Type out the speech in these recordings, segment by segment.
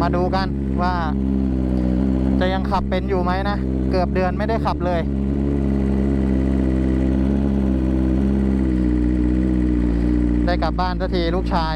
มาดูกันว่า จะยังขับเป็นอยู่ไหมนะ เกือบเดือนไม่ได้ขับเลย ได้กลับบ้านสักทีลูกชาย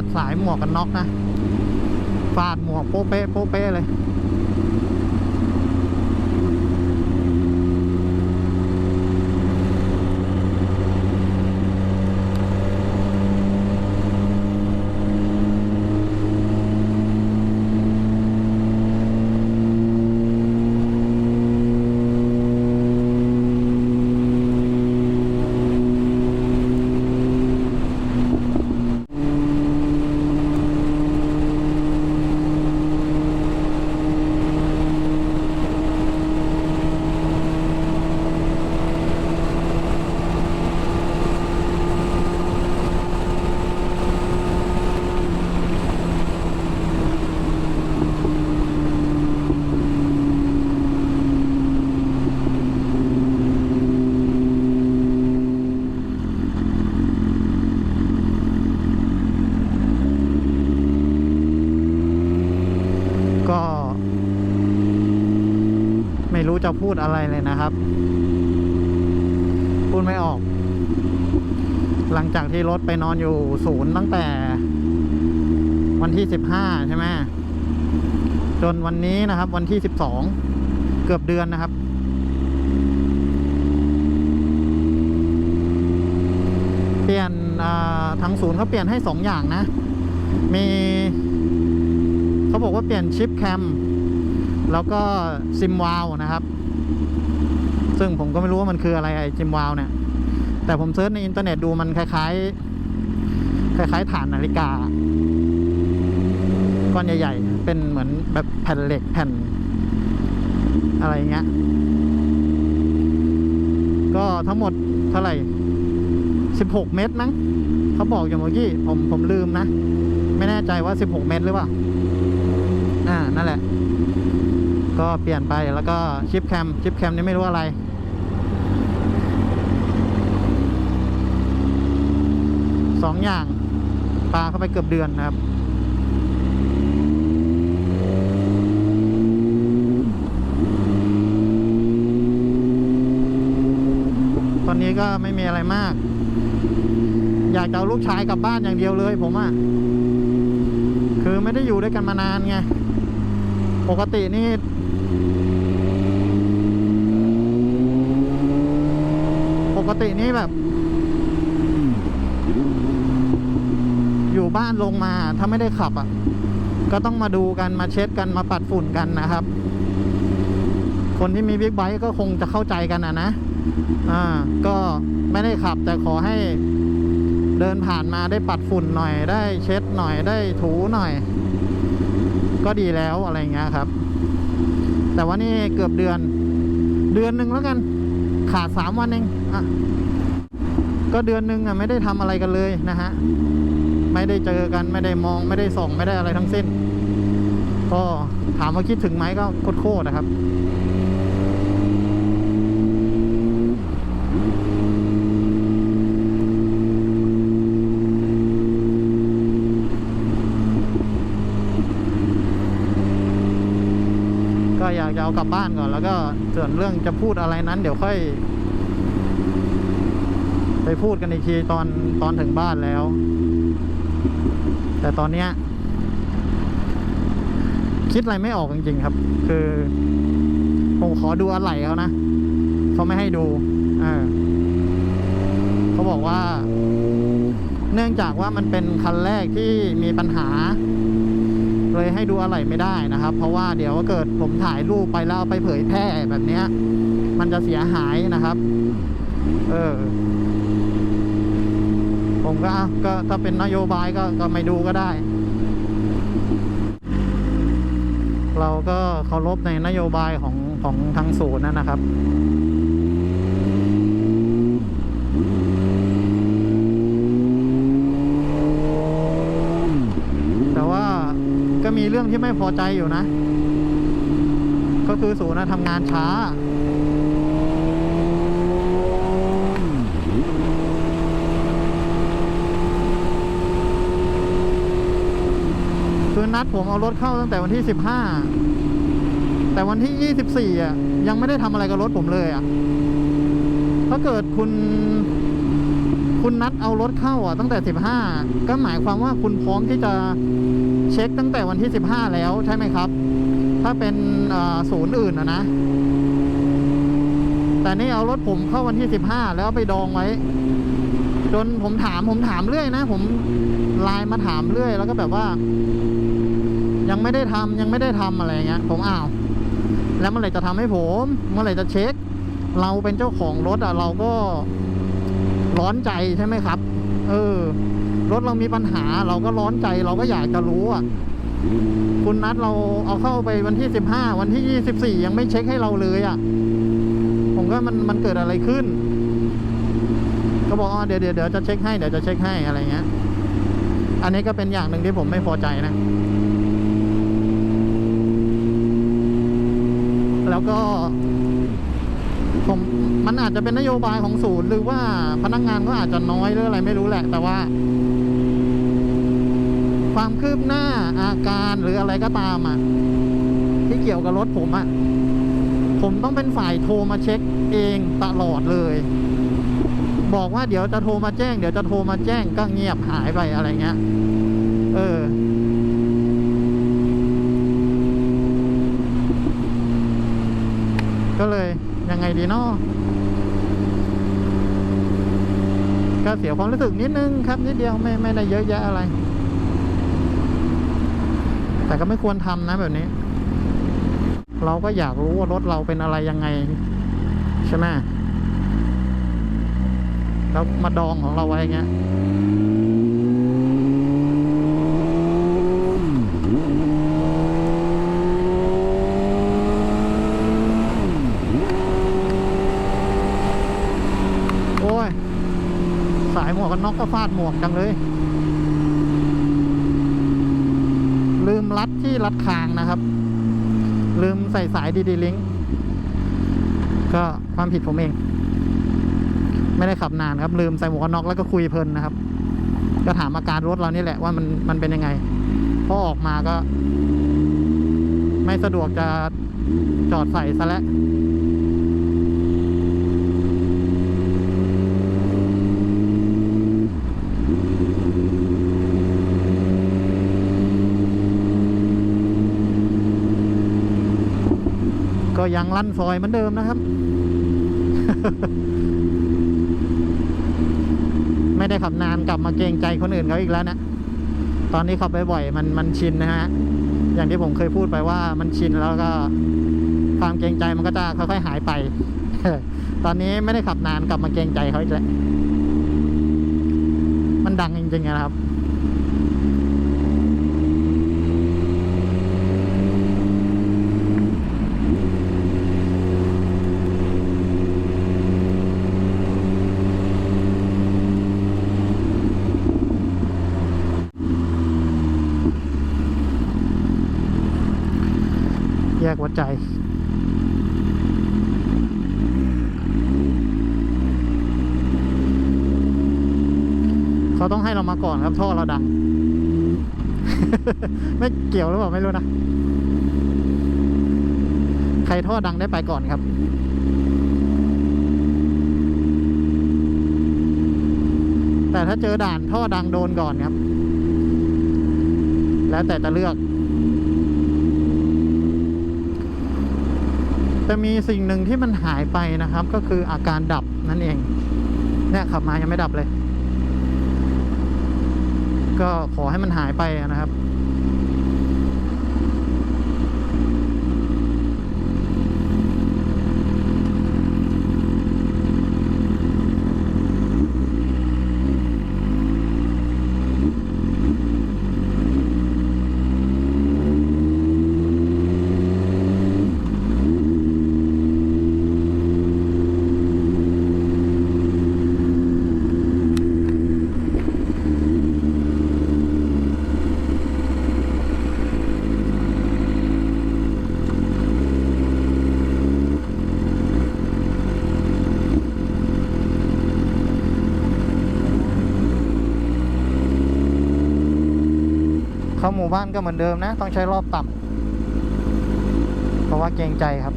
าดสายหมวกกันน็อกนะฟาดหมวกโป๊ะเป๊ะโป๊ะเป๊ะเลย ก็ ไม่รู้ จะพูดอะไรเลยนะครับ พูดไม่ออก หลังจากที่รถไปนอนอยู่ศูนย์ตั้งแต่ วันที่สิบห้าใช่ไหมจนวันนี้นะครับ วันที่สิบสองเกือบเดือนนะครับเปลี่ยนทางศูนย์เขาเปลี่ยนให้สองอย่างนะ มีเขาบอกว่าเปลี่ยนชิปแคม แล้วก็ซิมวาลนะครับ ซึ่งผมก็ไม่รู้ว่ามันคืออะไรไอ้ซิมวาลเนี่ย แต่ผมเซิร์ชในอินเทอร์เน็ตดูมันคล้ายๆ คล้ายๆฐานนาฬิกา ก้อนใหญ่ๆ เป็นเหมือนแบบแผ่นเหล็กแผ่น อะไรเงี้ย ก็ทั้งหมดเท่าไหร่ 16 เมตรมั้งเขาบอกอย่างเมื่อกี้ผมผมลืมนะ ไม่แน่ใจว่า 16 เมตรหรือเปล่า อ่า นั่นแหละ ก็เปลี่ยนไปแล้วก็ชิปแคมชิปแคมนี่ไม่รู้อะไรสองอย่างปลาเข้าไปเกือบเดือนนะครับ ตอนนี้ก็ไม่มีอะไรมาก อยากจะเอาลูกชายกลับบ้านอย่างเดียวเลยผมอะคือไม่ได้อยู่ด้วยกันมานานไง ปกตินี่ ปกตินี่แบบ อยู่บ้านลงมาถ้าไม่ได้ขับอะ ก็ต้องมาดูกันมาเช็ดกันมาปัดฝุ่นกันนะครับ คนที่มีบิ๊กไบค์ก็คงจะเข้าใจกันนะนะอ่าก็ไม่ได้ขับแต่ขอให้เดินผ่านมาได้ปัดฝุ่นหน่อยได้เช็ดหน่อยได้ถูหน่อย ก็ดีแล้วอะไรเงี้ยครับ แต่ว่านี่เกือบเดือน เดือนหนึ่งแล้วกัน ขาดสามวันเองอะก็เดือนหนึ่งอะไม่ได้ทำอะไรกันเลยนะฮะ ไม่ได้เจอกันไม่ได้มองไม่ได้ส่องไม่ได้อะไรทั้งสิ้น ก็ถามว่าคิดถึงไหมก็โคตรๆนะครับากจะเอากลับบ้านก่อน แล้วก็ส่วนเรื่องจะพูดอะไรนั้น เดี๋ยวค่อย ไปพูดกันอีกทีตอนตอนถึงบ้านแล้ว แต่ตอนเนี้ยคิดอะไรไม่ออกจริงๆครับ คือผมขอดูอะไหล่เขานะเขาไม่ให้ดูเออเขาบอกว่า เนื่องจากว่ามันเป็นคันแรกที่มีปัญหา เลยให้ดูอะไหล่ไม่ได้นะครับ เพราะว่าเดี๋ยวเกิดผมถ่ายรูปไปแล้วไปเผยแพร่แบบนี้มันจะเสียหายนะครับ เออ ผมก็อะก็ถ้าเป็นนโยบายก็ก็ไม่ดูก็ได้ เราก็เคารพในนโยบายของของทางศูนย์นั่นนะครับ แต่ว่าก็มีเรื่อง ที่ไม่พอใจอยู่นะ ก็คือศูนย์นะทำงานช้า คือนัดผมเอารถเข้าตั้งแต่วันที่สิบห้าแต่วันที่ยี่สิบสี่อะ ยังไม่ได้ทำอะไรกับรถผมเลยอะ ถ้าเกิดคุณคุณนัดเอารถเข้าอะตั้งแต่สิบห้าก็หมายความว่าคุณพร้อมที่จะ เช็คตั้งแต่วันที่สิบห้าแล้วใช่ไหมครับ ถ้าเป็นศูนย์อื่นอะนะ แต่นี่เอารถผมเข้าวันที่สิบห้าแล้วไปดองไว้ จนผมถามผมถามเรื่อยนะ ผมไลน์มาถามเรื่อย แล้วก็แบบว่า ยังไม่ได้ทำยังไม่ได้ทำอะไรเงี้ย ผมอ้าว แล้วเมื่อไหร่จะทำให้ผม เมื่อไหร่จะเช็ค เราเป็นเจ้าของรถอะเราก็ร้อนใจใช่ไหมครับ เออ รถเรามีปัญหาเราก็ร้อนใจเราก็อยากจะรู้อะคุณนัดเราเอาเข้าไปวันที่สิบห้าวันที่ยี่สิบสี่ยังไม่เช็คให้เราเลยอะ ผมก็มันมันเกิดอะไรขึ้น ก็บอกอ๋อเดี๋ยวเดี๋ยวเดี๋ยวจะเช็คให้เดี๋ยวจะเช็คให้อะไรเงี้ย อันนี้ก็เป็นอย่างหนึ่งที่ผมไม่พอใจนะ แล้วก็ผมมันอาจจะเป็นนโยบายของศูนย์หรือว่าพนักงานก็อาจจะน้อยหรืออะไรไม่รู้แหละ แต่ว่า ความคืบหน้าอาการหรืออะไรก็ตามอะ ที่เกี่ยวกับรถผมอะ ผมต้องเป็นฝ่ายโทรมาเช็คเองตลอดเลย บอกว่าเดี๋ยวจะโทรมาแจ้ง เดี๋ยวจะโทรมาแจ้งก็เงียบหายไปอะไรเงี้ยเออก็เลยยังไงดีเนาะก็เสียความรู้สึกนิดนึงครับนิดเดียวไม่ไม่ได้เยอะแยะอะไร แต่ก็ไม่ควรทำนะแบบนี้ เราก็อยากรู้ว่ารถเราเป็นอะไรยังไง ใช่ไหมแล้วมาดองของเราไว้เงี้ยโอ้ยสายหมวกกันน็อกก็ฟาดหมวกจังเลย ลืม รัดที่รัดคางนะครับ ลืมใส่สายดีดีลิงก์ก็ความผิดผมเอง ไม่ได้ขับนานครับ ลืมใส่หมวกกันน็อกแล้วก็คุยเพลินนะครับ ก็ถามอาการรถเรานี่แหละว่ามันมันเป็นยังไงพอออกมาก็ ไม่สะดวกจะจอดใส่ซะแล้ว ก็ยังลั่นซอยเหมือนเดิมนะครับ ไม่ได้ขับนานกลับมาเกรงใจคนอื่นเขาอีกแล้วนะตอนนี้ขับบ่อยๆมันมันชินนะฮะ อย่างที่ผมเคยพูดไปว่ามันชินแล้วก็ความเกรงใจมันก็จะค่อยๆหายไป ตอนนี้ไม่ได้ขับนานกลับมาเกรงใจเขาอีกแล้ว มันดังจริงๆนะครับ ใจเขาต้องให้เรามาก่อนครับท่อเราดัง ไม่เกี่ยวหรือเปล่าไม่รู้นะ ใครท่อดังได้ไปก่อนครับ แต่ถ้าเจอด่านท่อดังโดนก่อนครับ แล้วแต่จะเลือก จะมีสิ่งหนึ่งที่มันหายไปนะครับ ก็คืออาการดับนั่นเอง เนี่ยขับมายังไม่ดับเลย ก็ขอให้มันหายไปนะครับ หมู่บ้านก็เหมือนเดิมนะ ต้องใช้รอบต่ำเพราะว่าเกรงใจครับ